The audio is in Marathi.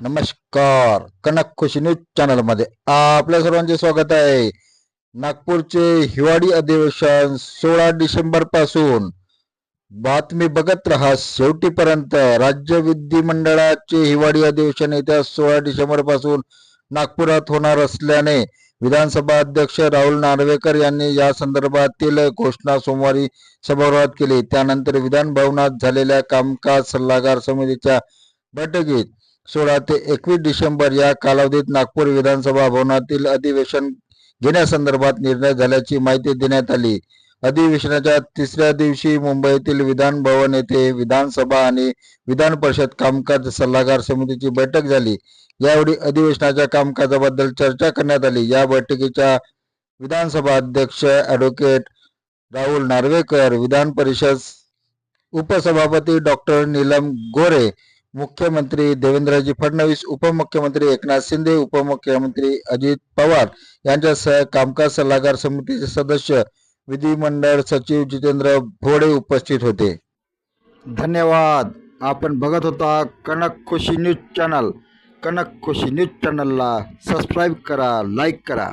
नमस्कार. कनक खुशी न्यूज चॅनलमध्ये आपल्या सर्वांचे स्वागत आहे. नागपूरचे हिवाळी अधिवेशन सोळा डिसेंबरपासून बातमी बघत राहा. शेवटीपर्यंत राज्य विधिमंडळाचे हिवाळी अधिवेशन येत्या सोळा डिसेंबरपासून नागपुरात होणार असल्याने विधानसभा अध्यक्ष राहुल नार्वेकर यांनी या संदर्भातील घोषणा सोमवारी सभागृहात केली. त्यानंतर विधान भवनात झालेल्या कामकाज सल्लागार समितीच्या बैठकीत सोळा ते एकवीस डिसेंबर या कालावधीत नागपूर विधानसभा भवनातील अधिवेशन घेण्यासंदर्भात निर्णय झाल्याची माहिती देण्यात आली. अधिवेशनाच्या तिसऱ्या दिवशी मुंबईतील विधान भवन येथे विधानसभा आणि विधान परिषद कामकाज सल्लागार समितीची बैठक झाली. यावेळी अधिवेशनाच्या कामकाजाबद्दल चर्चा करण्यात आली. या बैठकीच्या विधानसभा अध्यक्ष ॲडव्होकेट राहुल नार्वेकर विधान परिषद उपसभापती डॉक्टर नीलम गोरे मुख्यमंत्री देवेंद्रजी फडणवीस उपमुख्यमंत्री एकनाथ शिंदे उपमुख्यमंत्री अजित पवार यांच्यासह कामकाज सल्लागार समितीचे सदस्य विधिमंडळ सचिव जितेंद्र भोडे उपस्थित होते. धन्यवाद. आपण बघत होता Kanak Khushi news channel. Kanak Khushi news चॅनलला सबस्क्राईब करा लाईक करा.